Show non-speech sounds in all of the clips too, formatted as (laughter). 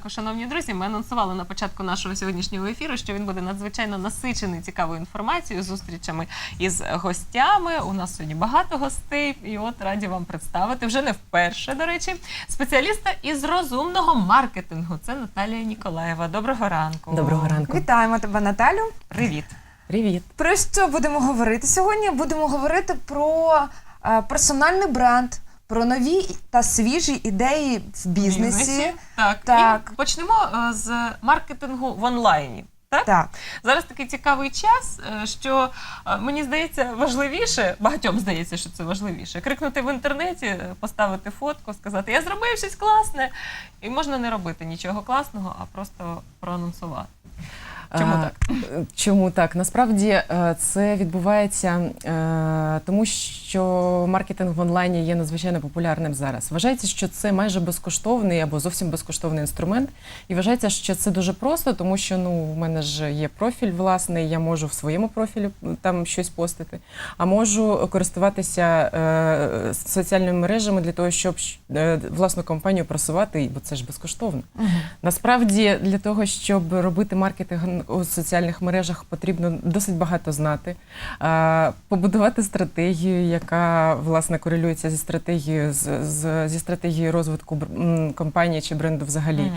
ранку, шановні друзі. Ми анонсували на початку нашого сьогоднішнього ефіру, що він буде надзвичайно насичений цікавою інформацією, зустрічами із гостями. У нас сьогодні багато гостей, і от раді вам представити вже не вперше, до речі, спеціаліста із розумного маркетингу. Це Наталія Ніколаєва. Доброго ранку. Доброго ранку. Вітаємо тебе, Наталю. Привіт. Привіт. Про що будемо говорити сьогодні? Будемо говорити про е, персональний бренд, про нові та свіжі ідеї в бізнесі. Так. Так. І почнемо е, з маркетингу в онлайні. Так? Так, Зараз такий цікавий час, е, що е, мені здається важливіше, багатьом здається, що це важливіше. Крикнути в інтернеті, поставити фотку, сказати Я зробив щось класне, і можна не робити нічого класного, а просто проанонсувати. Чому так? Чому так? Насправді е, це відбувається е, тому, що маркетинг в онлайні є надзвичайно популярним зараз. Вважається, що це майже безкоштовний або зовсім безкоштовний інструмент. І вважається, що це дуже просто, тому що ну у мене ж є профіль власний, я можу в своєму профілі там щось постити, а можу користуватися е, соціальними мережами для того, щоб власну компанію просувати, бо це ж безкоштовно. Насправді для того, щоб робити маркетинг у соціальних мережах, потрібно досить багато знати, побудувати стратегію, яка власне корелюється зі стратегією з, з- зі стратегією розвитку компанії чи бренду взагалі. Мгм.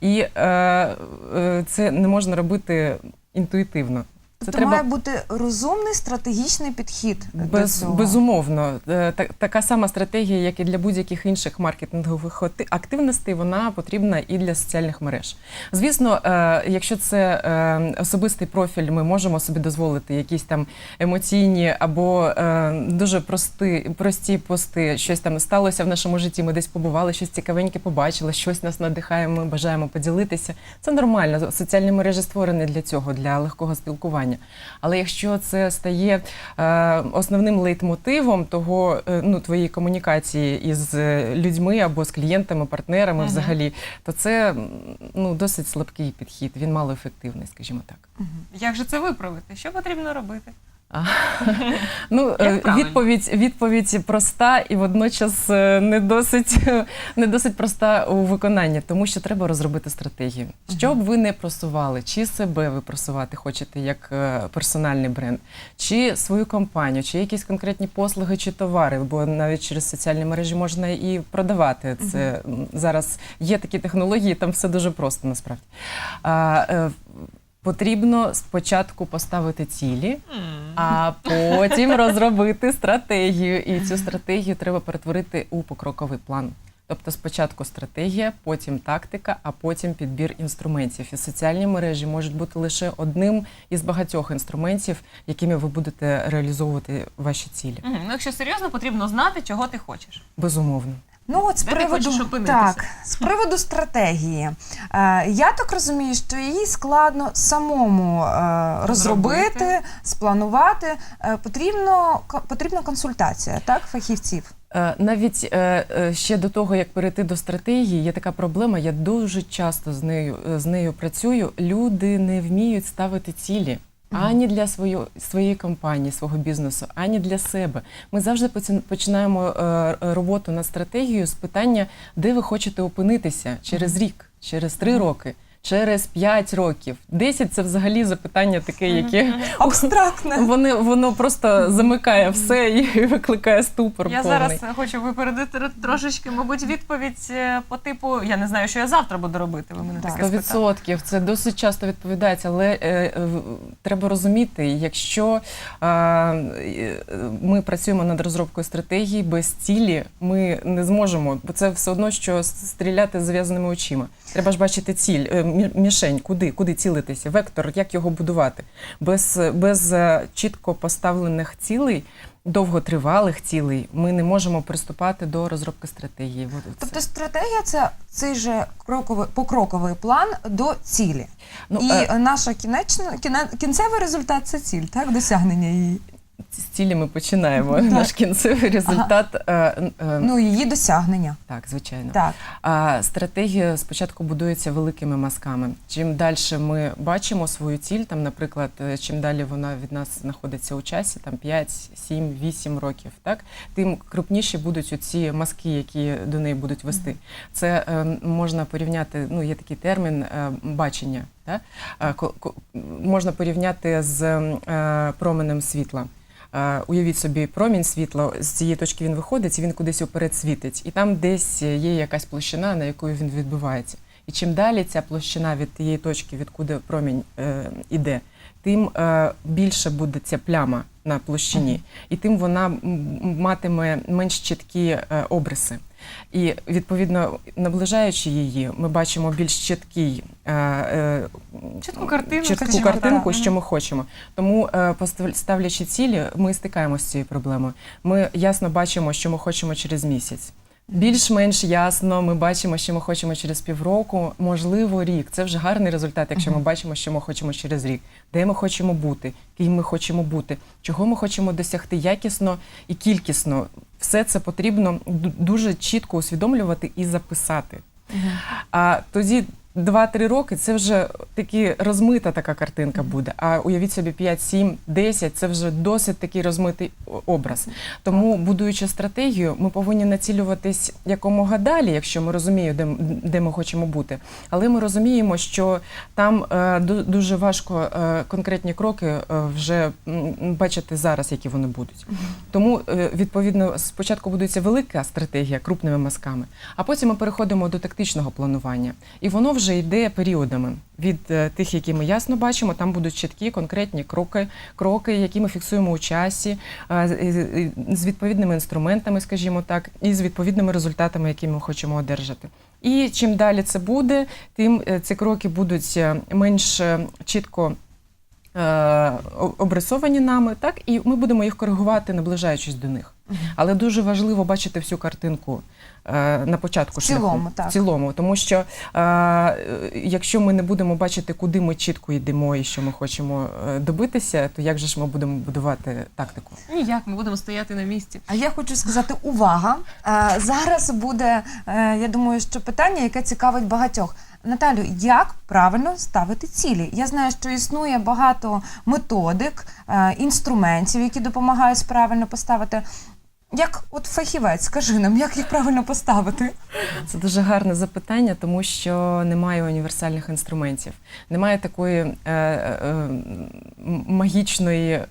І е, е, це не можна робити інтуїтивно. Це тобто має бути розумний стратегічний підхід Без, до цього. безумовно, Е, та- така сама стратегія, як і для будь-яких інших маркетингових активностей, вона потрібна і для соціальних мереж. Звісно, е, якщо це е, особистий профіль, ми можемо собі дозволити якісь там емоційні або дуже прості, прості пости, щось там сталося в нашому житті. Ми десь побували, щось цікавеньке побачили, щось нас надихає. Ми бажаємо поділитися. Це нормально. Соціальні мережі створені для цього, для легкого спілкування. Але якщо це стає е, основним лейтмотивом того е, ну, твоєї комунікації із е, людьми або з клієнтами, партнерами ага. взагалі, то це ну, досить слабкий підхід. Він мало ефективний, скажімо так. Як же це виправити? Що потрібно робити? (laughs) Ну, е, відповідь, відповідь проста і водночас е, не досить, (laughs) не досить проста у виконанні, тому що треба розробити стратегію. Що б ви не просували, чи себе ви просувати хочете як е, персональний бренд, чи свою компанію, чи якісь конкретні послуги чи товари, бо навіть через соціальні мережі можна і продавати. Це зараз є такі технології, там все дуже просто насправді. Потрібно спочатку поставити цілі, а потім (laughs) розробити стратегію. І цю стратегію треба перетворити у покроковий план. Тобто спочатку стратегія, потім тактика, а потім підбір інструментів. І соціальні мережі можуть бути лише одним із багатьох інструментів, якими ви будете реалізовувати ваші цілі. Мгм. Ну, якщо серйозно, потрібно знати, чого ти хочеш. Безумовно. Ну, от з Де приводу, так, з приводу стратегії. Е, я так розумію, що її складно самому е, розробити, спланувати. Е, потрібно, потрібна консультація, так, фахівців. Е, Навіть е, е, ще до того, як перейти до стратегії, є така проблема. Я дуже часто з нею з нею працюю. Люди не вміють ставити цілі. Ані для свої, своєї компанії, свого бізнесу, ані для себе. Ми завжди починаємо роботу над стратегією з питання, де ви хочете опинитися через рік, через три роки, через п'ять років. Десять це взагалі запитання таке, яке (laughs) Абстрактне. вони, воно просто замикає все і (laughs) викликає ступор. Я повний. зараз хочу випередити трошечки, мабуть, відповідь е, по типу я не знаю, що я завтра буду робити. Ви мене Так. таке спитали. відсотків це досить часто відповідається, але е, е, треба розуміти, якщо е, е, ми працюємо над розробкою стратегії без цілі, ми не зможемо, бо це все одно, що стріляти з зав'язаними очима. Треба ж бачити ціль, е, мішень, куди, куди цілитися, вектор, як його будувати. Без, без е, чітко поставлених цілей. Довготривалих цілей ми не можемо приступати до розробки стратегії. Тобто стратегія це цей же кроковий покроковий план до цілі. Ну, І е, наша кінечна кіне- кінцевий результат це ціль, так досягнення її. З цілі ми починаємо. (laughs) Наш кінцевий результат. е, е, Ну, її досягнення. Так, звичайно. Так. А стратегія спочатку будується великими мазками. Чим далі ми бачимо свою ціль, там, наприклад, е, чим далі вона від нас знаходиться у часі, там 5, 7, 8 років, так тим крупніші будуть оці мазки, які до неї будуть вести. Це е, можна порівняти. Ну, є такий термін е, бачення. Е, ко- ко- можна порівняти з е, променем світла. Е, Уявіть собі промінь світла, з цієї точки він виходить, він кудись уперед світить. І там десь є якась площина, на якої він відбивається. І чим далі ця площина від тієї точки, відкуди промінь е, іде, тим е, більше буде ця пляма на площині, і тим вона матиме менш чіткі е, обриси. І відповідно, наближаючи її, ми бачимо більш чіткий е, е, Чітку картину, чітку картинку, так. що ми хочемо. Тому е, ставлячи цілі, ми стикаємося з цією проблемою. Ми ясно бачимо, що ми хочемо через місяць. Більш-менш ясно, ми бачимо, що ми хочемо через півроку, можливо, рік. Це вже гарний результат, якщо ми бачимо, що ми хочемо через рік, де ми хочемо бути, ким ми хочемо бути, чого ми хочемо досягти якісно і кількісно. Все це потрібно дуже чітко усвідомлювати і записати. А тоді 2-3 роки це вже такі розмита така картинка буде. А уявіть собі 5, 7, 10 це вже досить такий розмитий образ. Тому, будуючи стратегію, ми повинні націлюватись якомога далі, якщо ми розуміємо, де, де ми хочемо бути. Але ми розуміємо, що там е, дуже важко е, конкретні кроки е, вже бачити зараз, які вони будуть. Тому, е, відповідно, спочатку будується велика стратегія крупними мазками, а потім ми переходимо до тактичного планування. І воно вже йде періодами. Від е, тих, які ми ясно бачимо, там будуть чіткі конкретні кроки, кроки, які ми фіксуємо у часі, е, з- відповідними інструментами, скажімо так, і з відповідними результатами, які ми хочемо одержати. І чим далі це буде, тим е, ці кроки будуть менш чітко обрисовані нами, так і ми будемо їх коригувати, наближаючись до них. Але дуже важливо бачити всю картинку е, на початку В цілому, шляху. так. В цілому, тому що е, е, якщо ми не будемо бачити, куди ми чітко йдемо і що ми хочемо е, добитися, то як же ж ми будемо будувати тактику? Ніяк, ми будемо стояти на місці. А я хочу сказати увага. Е, Зараз буде, е, я думаю, що питання, яке цікавить багатьох. Наталю, як правильно ставити цілі? Я знаю, що існує багато методик, е, інструментів, які допомагають правильно поставити. Як от фахівець, скажи нам, як їх правильно поставити? Це дуже гарне запитання, тому що немає універсальних інструментів, немає такої е, е, магічної е,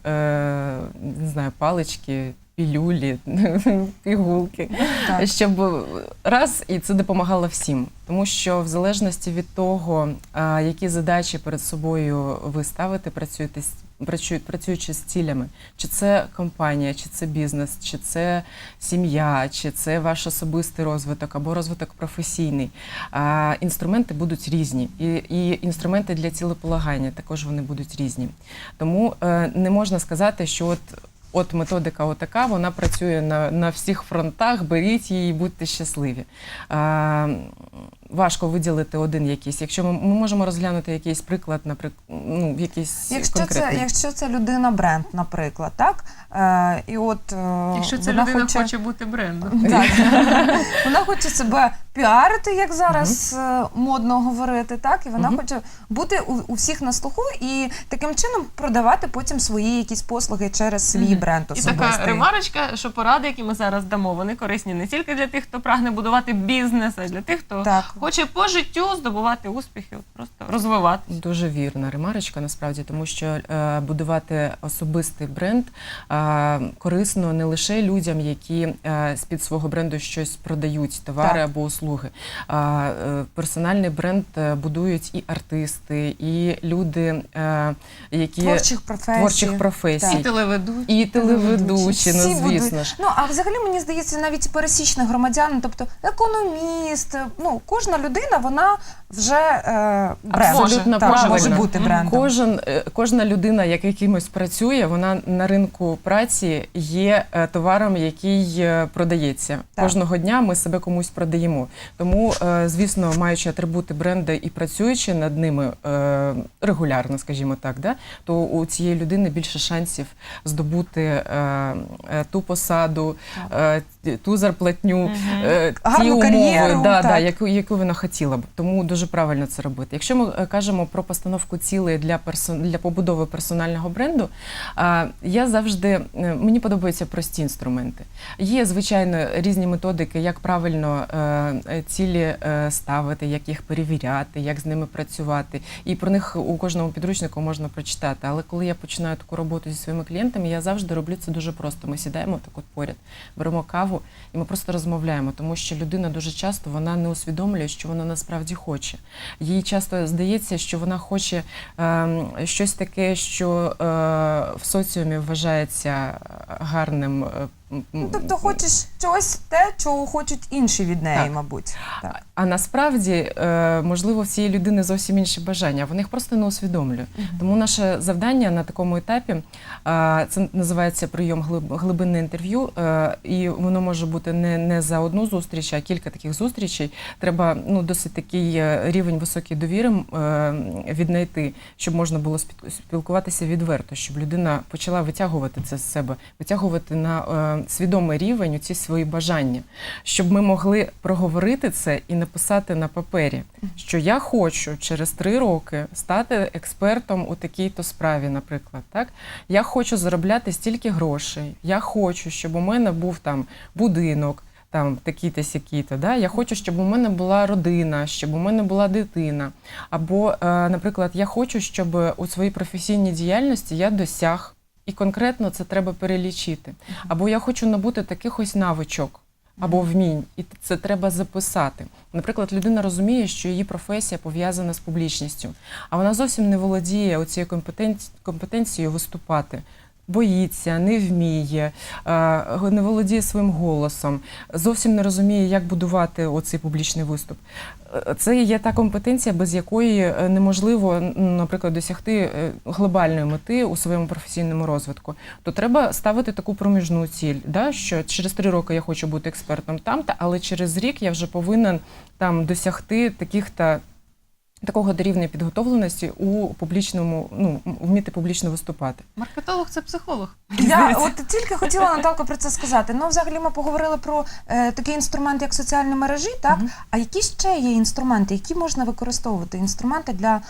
не знаю, палички, пілюлі, (laughs) пігулки, Так. щоб раз і це допомагало всім. Тому що в залежності від того, які задачі перед собою ви ставите, працюєте працю- працюючи з цілями, чи це компанія, чи це бізнес, чи це сім'я, чи це ваш особистий розвиток або розвиток професійний. А, інструменти будуть різні, і, і інструменти для цілеполагання також вони будуть різні. Тому е, не можна сказати, що от. От методика отака, вона працює на, на всіх фронтах, беріть її і будьте щасливі. А, важко виділити один якийсь. Якщо ми, ми можемо розглянути якийсь приклад, наприклад, ну, якийсь Якщо це, якщо це людина бренд, наприклад, так? Е, і от, е, Якщо вона людина хоче... хоче бути брендом. (laughs) Так. (laughs) вона хоче себе піарити, як зараз е, модно говорити, так? І вона Мгм. хоче бути у, у всіх на слуху і таким чином продавати потім свої якісь послуги через свій Мгм. бренд І особистий. така ремарочка, що поради, які ми зараз дамо, вони корисні не тільки для тих, хто прагне будувати бізнес, а й для тих, хто Так. Хоче по життю здобувати успіхи, просто розвивати. Дуже вірна ремарочка, насправді, тому що е, будувати особистий бренд е, корисно не лише людям, які е, з-під свого бренду щось продають, товари Так. або услуги. А е, персональний бренд е, будують і артисти, і люди, е, які Творчих професій. творчих професій. І телеведуть. І телеведучі, ну Всі будуть. звісно ж. Ну, а взагалі мені здається, навіть пересічних громадян, тобто економіст, ну, кожен кожна людина вона вже е, бренд. Абсолютно так, правильно. може бути брендом. Кожен, е, кожна людина, яка якимось працює, вона на ринку праці є е, товаром, який е, продається. Так. Кожного дня ми себе комусь продаємо. Тому, е, звісно, маючи атрибути бренду і працюючи над ними е, регулярно, скажімо так, да, то у цієї людини більше шансів здобути е, е, ту посаду, е, ту зарплатню, е, ті Гарну умови, кар'єру, да, да, яку, яку вона хотіла б. Тому дуже правильно це робити. Якщо ми е, кажемо про постановку цілей для персон... для побудови персонального бренду, я завжди е, мені подобаються прості інструменти. Є звичайно різні методики, як правильно е, е, цілі е, ставити, як їх перевіряти, як з ними працювати. І про них у кожному підручнику можна прочитати. Але коли я починаю таку роботу зі своїми клієнтами, я завжди роблю це дуже просто. Ми сідаємо так от поряд, беремо каву і ми просто розмовляємо, тому що людина дуже часто вона не усвідомлює, що вона насправді хоче. Їй часто здається, що вона хоче е, щось таке, що е, в соціумі вважається гарним. Ну, тобто хочеш щось те, чого хочуть інші від неї, Так. мабуть. Так. А насправді, е, можливо, в цієї людини зовсім інші бажання, а вона їх просто не усвідомлює. Тому наше завдання на такому етапі е, це називається прийом глиб- глибинне інтерв'ю, е, і воно може бути не, не за одну зустріч, а кілька таких зустрічей. Треба ну досить такий рівень високої довіри е, віднайти, щоб можна було спіл- спілкуватися відверто, щоб людина почала витягувати це з себе, витягувати на е, свідомий рівень у ці свої бажання, щоб ми могли проговорити це і написати на папері, що я хочу через три роки стати експертом у такій-то справі, наприклад. Так я хочу заробляти стільки грошей. Я хочу, щоб у мене був там будинок. Там такі-то сякі-то, да? Я хочу, щоб у мене була родина, щоб у мене була дитина. Або, е, наприклад, я хочу, щоб у своїй професійній діяльності я досяг, і конкретно це треба перелічити. Або я хочу набути таких ось навичок або вмінь, і це треба записати. Наприклад, людина розуміє, що її професія пов'язана з публічністю, а вона зовсім не володіє оцією компетенці- компетенцією виступати. Боїться, не вміє, е, не володіє своїм голосом, зовсім не розуміє, як будувати оцей публічний виступ. Е, Це є та компетенція, без якої е, неможливо, наприклад, досягти глобальної мети у своєму професійному розвитку. То треба ставити таку проміжну ціль, да, що через три роки я хочу бути експертом там-то, але через рік я вже повинен там досягти таких та такого до рівня підготовленості у публічному, ну вміти публічно виступати. Маркетолог це психолог. Я от тільки хотіла Наталко про це сказати. Ну, взагалі, ми поговорили про е, такий інструмент, як соціальні мережі, так? угу. А які ще є інструменти, які можна використовувати? Інструменти для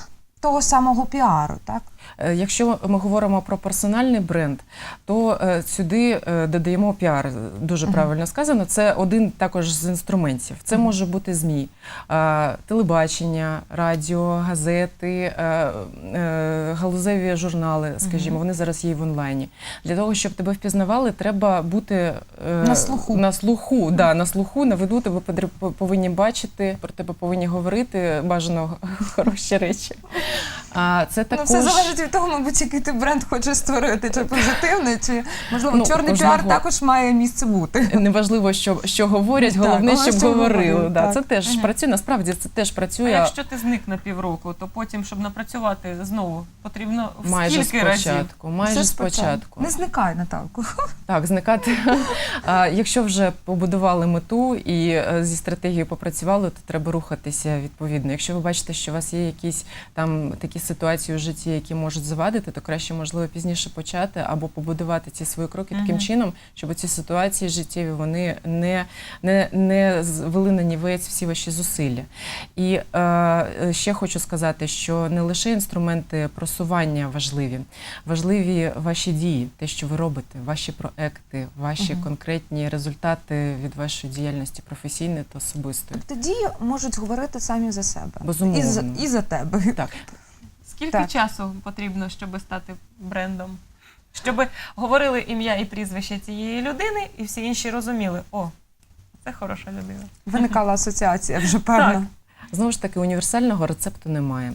того самого піару, так? Е, Якщо ми говоримо про персональний бренд, то е, сюди е, додаємо піар. Дуже правильно сказано. Це один також з інструментів. Це може бути ЗМІ, телебачення, радіо, газети, галузеві журнали, скажімо, вони зараз є в онлайні. Для того, щоб тебе впізнавали, треба бути На слуху. На слуху, да, на слуху, на виду тебе повинні бачити, про тебе повинні говорити бажано (laughs) хороші речі. А це також Ну, все залежить від того, мабуть, який ти бренд хочеш створити, чи позитивний, чи можливо Ну, чорний кожного- піар також має місце бути. Неважливо, що, що говорять, Так, головне, головне, щоб говорили. говорили, Да, так. це теж Мгм. працює. Насправді це теж працює. А якщо ти зник на півроку, то потім, щоб напрацювати знову, потрібно в майже скільки разів? Майже Все спочатку. Не зникай, Наталку. (laughs) Так, зникати. А, якщо вже побудували мету і е, зі стратегією попрацювали, то треба рухатися відповідно. Якщо ви бачите, що у вас є якісь там такі ситуації у житті, які можуть завадити, то краще можливо пізніше почати або побудувати ці свої кроки таким чином, щоб ці ситуації життєві вони не, не, не звели на нівець всі ваші зусилля. І е, ще хочу сказати, що не лише інструменти просування важливі, важливі ваші дії, те, що ви робите, ваші проекти, ваші Мгм. конкретні результати від вашої діяльності професійної та особистої. Тобто дії можуть говорити самі за себе. Безумовно. І за, і за тебе. Так, Скільки Так. часу потрібно, щоб стати брендом? Щоб говорили ім'я і прізвище цієї людини, і всі інші розуміли, о, це хороша людина. Виникала асоціація вже певно. Знову ж таки, універсального рецепту немає.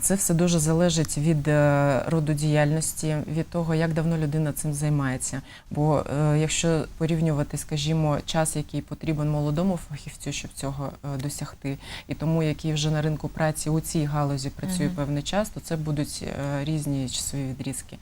Це все дуже залежить від е, роду діяльності, від того, як давно людина цим займається. Бо е, якщо порівнювати, скажімо, час, який потрібен молодому фахівцю, щоб цього е, досягти, і тому, який вже на ринку праці у цій галузі працює Мгм. певний час, то це будуть різні часові відрізки.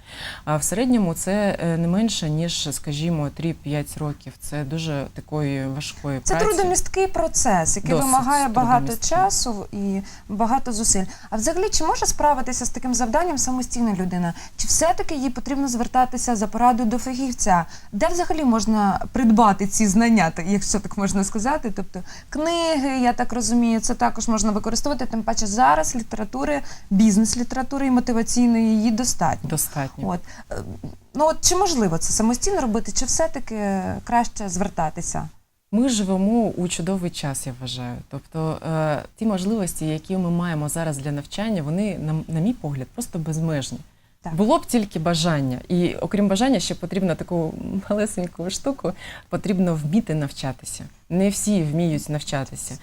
А в середньому це не менше ніж, скажімо, 3-5 років. Це дуже такої важкої Це праці. трудомісткий процес, який Досить вимагає багато. Часу і багато зусиль. А взагалі, чи може справитися з таким завданням самостійна людина? Чи все-таки їй потрібно звертатися за порадою до фахівця? Де взагалі можна придбати ці знання, якщо так можна сказати? Тобто книги, я так розумію, це також можна використовувати. Тим паче зараз літератури, бізнес-літератури і мотиваційної її достатньо. Достатньо. От е, ну от чи можливо це самостійно робити, чи все-таки краще звертатися? Ми живемо у чудовий час, я вважаю. Тобто е, ті можливості, які ми маємо зараз для навчання, вони, на, на мій погляд, просто безмежні. Так. Було б тільки бажання, і окрім бажання, ще потрібно таку малесеньку штуку, потрібно вміти навчатися. Не всі вміють навчатися.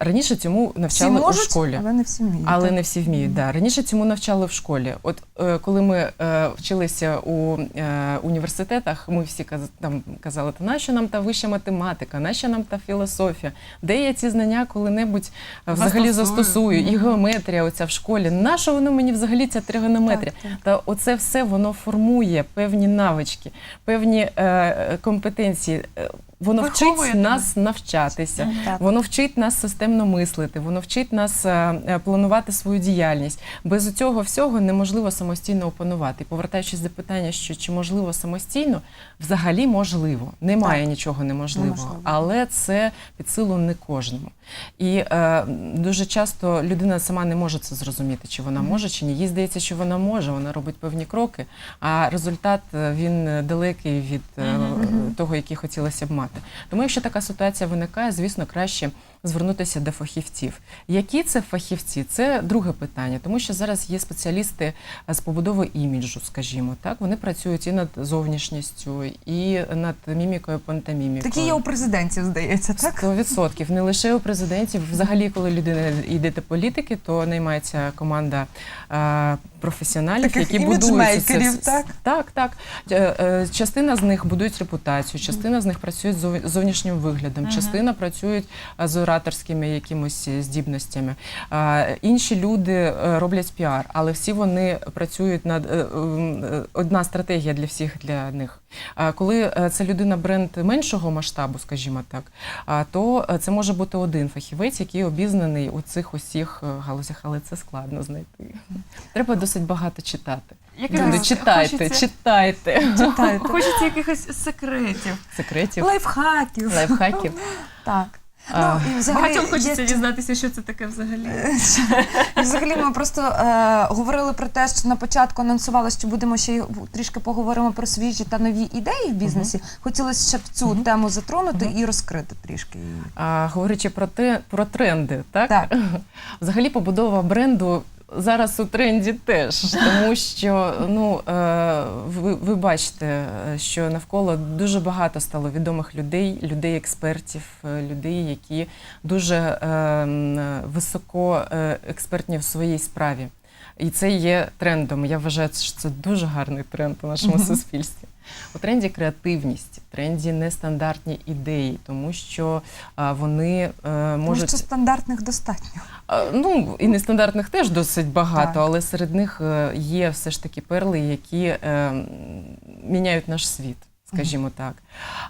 Раніше цьому Всі навчали можуть, у школі. але не всі вміють. Але так? не всі вміють. Да. Раніше цьому навчали в школі. От е, коли ми е, вчилися у е, університетах, ми всі каз, там казали, та нащо нам та вища математика, нащо нам та філософія? Де я ці знання коли-небудь взагалі Застосую. застосую? І геометрія оця в школі. Нащо воно мені взагалі ця тригонометрія? Так, так. Та оце все воно формує певні навички, певні е, компетенції. Воно Виховує вчить тебе. нас навчатися. Воно вчить нас системно мислити, воно вчить нас е, е, планувати свою діяльність. Без цього всього неможливо самостійно опанувати. І повертаючись до питання, що чи можливо самостійно, взагалі можливо. Немає Так. нічого неможливого, Неможливо. але це під силу не кожному. І е, дуже часто людина сама не може це зрозуміти, чи вона може, чи ні. Їй здається, що вона може, вона робить певні кроки, а результат е, він далекий від е, того, який хотілося б мати. Тому, якщо така ситуація виникає, звісно, краще звернутися до фахівців. Які це фахівці? Це друге питання, тому що зараз є спеціалісти е, з побудови іміджу, скажімо, так вони працюють і над зовнішністю, і над мімікою, пантомімікою. Такі є у президентів, здається, так? Сто відсотків не лише у президентів. Взагалі, коли людина йде до політики, то наймається команда е, професіоналів, Таких які будують це. так? Так, так. Е, Частина з них будують репутацію, частина з них працюють з зовнішнім виглядом, частина працюють з ораторськими якимось здібностями. Інші люди е, роблять піар, але всі вони працюють над е, е, одна стратегія для всіх для них. Коли це людина бренд меншого масштабу, скажімо так, то це може бути один фахівець, який обізнаний у цих усіх галузях, але це складно знайти. Треба досить багато читати. Люди, читайте, хочеться, читайте (laughs) Читайте. (laughs) хочеться якихось секретів. секретів, Лайфхаків. лайфхаків. Так. Ну, і взагалі, Багатьом хочеться є- дізнатися, що це таке взагалі. (laughs) І взагалі ми просто е, говорили про те, що на початку анонсували, що будемо ще й трішки поговоримо про свіжі та нові ідеї в бізнесі. Хотілося ще б цю тему затронути і розкрити трішки. її. А, говорячи про те, про тренди, так? Так. (laughs) Взагалі побудова бренду зараз у тренді теж, тому що ну е, ви, ви бачите, що навколо дуже багато стало відомих людей, людей, експертів, е, людей, які дуже е, високо е, експертні в своїй справі. І це є трендом. Я вважаю, що це дуже гарний тренд у нашому суспільстві. У тренді креативність, в тренді нестандартні ідеї, тому що а, вони е, Тому можуть що стандартних достатньо. Ну і нестандартних теж досить багато, Так. але серед них е, є все ж таки перли, які е, міняють наш світ, скажімо так.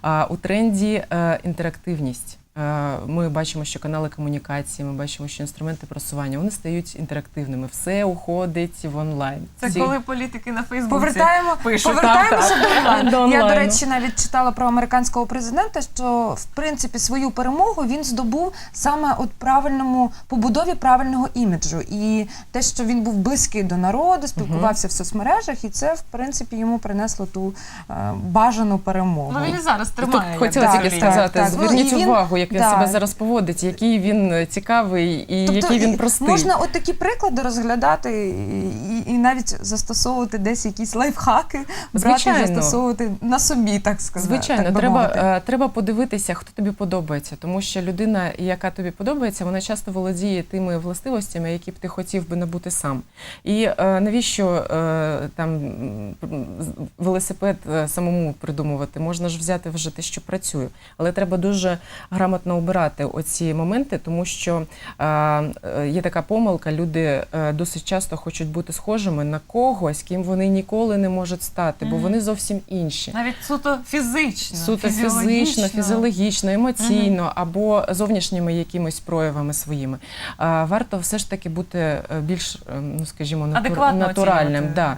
А у тренді е, інтерактивність. Е, Ми бачимо, що канали комунікації, ми бачимо, що інструменти просування вони стають інтерактивними. Все уходить в онлайн. Це Всі- коли політики на Фейсбуці Повертаємо, пишуть. повертаємося так, до так. онлайну. До Я, до речі, навіть читала про американського президента, що в принципі свою перемогу він здобув саме от правильному побудові правильного іміджу. І те, що він був близький до народу, спілкувався в соцмережах, і це в принципі йому принесло ту е, бажану перемогу. Ну він і зараз Тут тримає. хотіла тільки сказати, так. Ну, зверніть увагу, як він Да. себе зараз поводить, який він е, цікавий і який він простий. можна от такі приклади розглядати і, і, навіть застосовувати десь якісь лайфхаки, брати Звичайно. застосовувати на собі, так сказати. Звичайно, так треба, е, треба подивитися, хто тобі подобається, тому що людина, яка тобі подобається, вона часто володіє тими властивостями, які б ти хотів би набути сам. І е, навіщо там велосипед самому придумувати? Можна ж взяти вже те, що працює. Але треба дуже грамотно обирати оці моменти, тому що е, е, є така помилка, люди е, досить часто хочуть бути схожими на когось, ким вони ніколи не можуть стати, бо вони зовсім інші. Навіть суто фізично. Суто фізично, фізіологічно, емоційно або зовнішніми якимось проявами своїми. Варто все ж таки бути більш, ну скажімо, натур- натуральним. Да.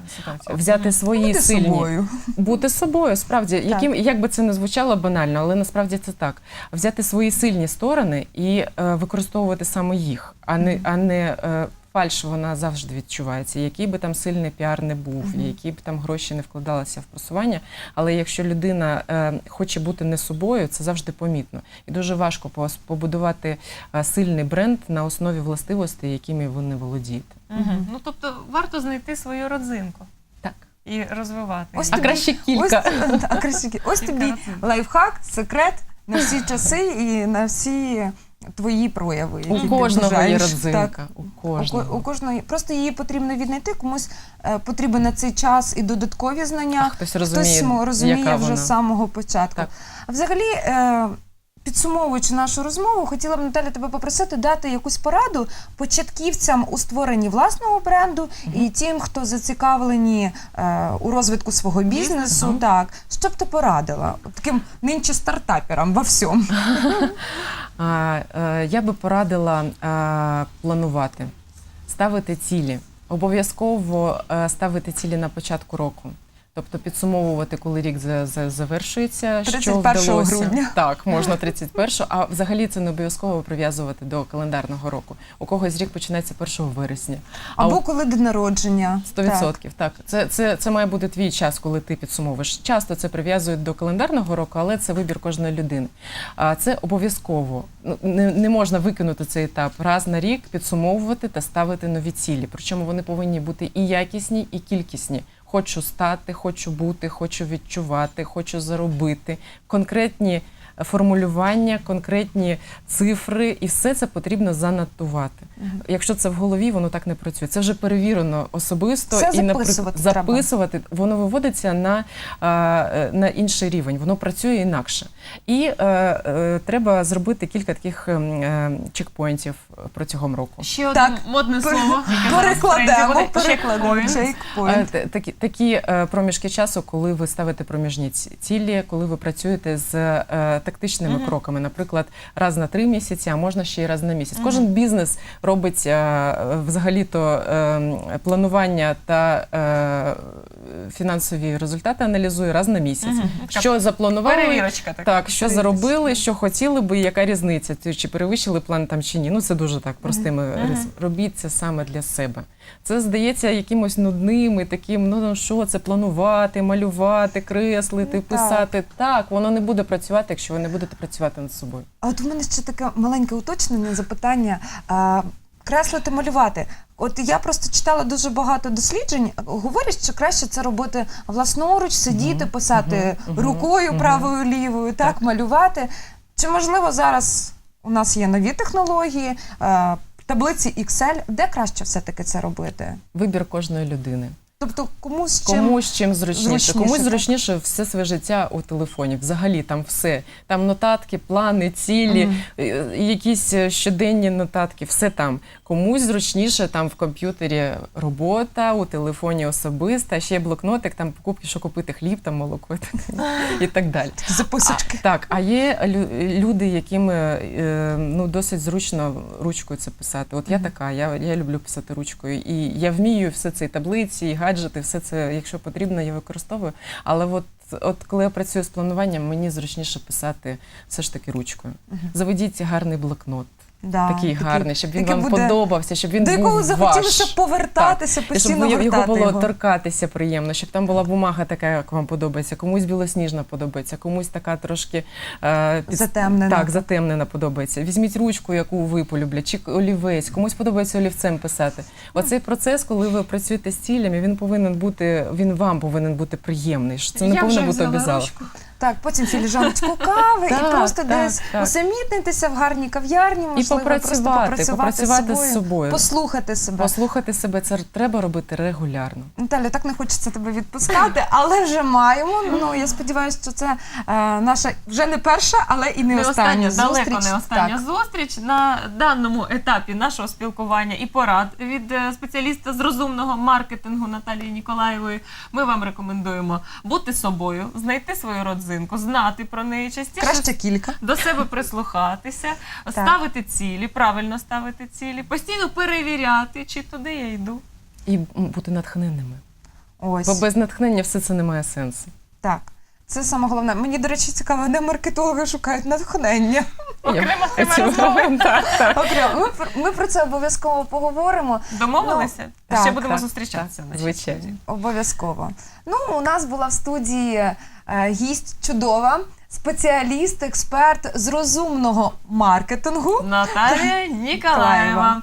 Взяти свої Бути сильні, собою. бути собою, справді, яким як би це не звучало банально, але насправді це так. Взяти свої сильні сторони і е, використовувати саме їх, а не а не е, фальш вона завжди відчувається. Який би там сильний піар не був, Мгм. які б там гроші не вкладалися в просування. Але якщо людина е, хоче бути не собою, це завжди помітно. І дуже важко побудувати е, сильний бренд на основі властивостей, якими ви не володієте. Мгм. Ну тобто варто знайти свою родзинку Так. і розвивати. Ось. А тобі- краще кілька. Ось, (laughs) а, краще кі- ось тобі лайфхак, секрет на всі часи і на всі твої прояви. які У ти кожного є бажаєш. родзинка. Так. У У, ко- у кожної просто її потрібно віднайти, комусь е, потрібен на цей час і додаткові знання. хтось Хтось розуміє, мо- розуміє яка вже вона. з самого початку. Так. А взагалі, е, підсумовуючи нашу розмову, хотіла б Наталя тебе попросити дати якусь пораду початківцям у створенні власного бренду і тим, хто зацікавлені е, у розвитку свого бізнесу. Бізнесу. Так, що б ти порадила таким нинче стартаперам во всьому? (laughs) А, е, Я би порадила е, планувати, ставити цілі. Обов'язково е, ставити цілі на початку року. Тобто підсумовувати, коли рік за- за- завершується, що вдалося. грудня. Так, можна 31, а взагалі це не обов'язково прив'язувати до календарного року. У когось рік починається 1 вересня. А Або у- коли день народження. 100%, так. Це, це, це має бути твій час, коли ти підсумовуєш. Часто це прив'язують до календарного року, але це вибір кожної людини. А це обов'язково. Ну, Не, не можна викинути цей етап. Раз на рік підсумовувати та ставити нові цілі. Причому вони повинні бути і якісні, і кількісні. Хочу стати, хочу бути, хочу відчувати, хочу заробити. Конкретні формулювання, конкретні цифри, і все це потрібно занотувати. Якщо це в голові, воно так не працює. Це вже перевірено особисто Все і записувати треба. записувати. Воно виводиться на, е, на інший рівень, воно працює інакше. І е, е, треба зробити кілька таких ем, е, чекпоінтів протягом року. Ще Так, одне модне слово. Перекладемо. Е, Такі, такі е, проміжки часу, коли ви ставите проміжні цілі, коли ви працюєте з тактичними Мгм. кроками, наприклад, раз на три місяці, а можна ще й раз на місяць. Мгм. Кожен бізнес робить е, взагалі-то е, планування та е, фінансові результати аналізує раз на місяць. Мгм. Така Що запланували? Така. Так, що заробили, що хотіли би, яка різниця? Чи- перевищили план там чи ні? Ну це дуже так простими Мгм. рис- Робіть це саме для себе. Це здається якимось нудним і таким. Ну ну, що це планувати, малювати, креслити, Ну, писати. Так, воно не буде працювати, якщо ви не будете працювати над собою. А от у мене ще таке маленьке уточнення запитання. А, креслити, малювати. От я просто читала дуже багато досліджень. Говорять, що краще це робити власноруч, сидіти, писати рукою правою, лівою, так, Так. малювати. Чи можливо зараз у нас є нові технології, таблиці Excel, де краще все-таки це робити? Вибір кожної людини. Тобто комусь чим Комусь чим зручніше. зручніше, Комусь так? зручніше все своє життя у телефоні. Взагалі там все. Там нотатки, плани, цілі, е, якісь е, щоденні нотатки, все там. Комусь зручніше там в комп'ютері робота, у телефоні особиста, ще є блокнотик, там покупки, що купити хліб, там молоко і (laughs) так, і так далі. (laughs) записочки. А, так, а є люди, яким е, ну, досить зручно ручкою це писати. От я така, я, я люблю писати ручкою. І я вмію все це і таблиці, і гаджети, все це, якщо потрібно, я використовую. Але от, от коли я працюю з плануванням, мені зручніше писати все ж таки ручкою. Заведіть гарний блокнот. Да, такий гарний, щоб він вам буде- подобався, щоб він до був якого захотілося ваш. повертатися, І щоб постійно ви- його було його. торкатися приємно, щоб там була бумага така, як вам подобається, комусь білосніжна подобається, комусь така трошки е, Затемнена. Так, затемнена подобається. Візьміть ручку, яку ви полюблять, чи олівець, комусь подобається олівцем писати. Оцей процес, коли ви працюєте з цілями, він повинен бути, він вам повинен бути приємний. що Це не Я повинно вже бути обов'язково. Так, потім філіжаночку кави і Так, просто так, десь так. усамітнитися в гарній кав'ярні, можливо, просто попрацювати, попрацювати, попрацювати з собою, собою. послухати себе. Послухати себе це треба робити регулярно. Наталя, так не хочеться тебе відпускати, але вже маємо. Ну я сподіваюся, що це е, наша вже не перша, але і не, Не остання, остання далеко не остання Так. зустріч на даному етапі нашого спілкування і порад від е, спеціаліста з розумного маркетингу Наталії Ніколаєвої. Ми вам рекомендуємо бути собою, знайти свою родзинку, знати про неї частіше. Краще кілька. До себе прислухатися, ставити цілі, правильно ставити цілі, постійно перевіряти, чи туди я йду. І бути натхненними. Ось Бо без натхнення все це не має сенсу. так. Це саме головне. Мені, до речі, цікаво, де маркетологи шукають натхнення. Окрема тема розмови. (laughs) Так, так. Окремо, ми, про- ми про це обов'язково поговоримо. Домовилися? Ну, Ще так, будемо так, зустрічатися. в так, нашій звичайно. студії. Обов'язково. Ну, у нас була в студії е, гість чудова, спеціаліст, експерт з розумного маркетингу. Наталія Ніколаєва.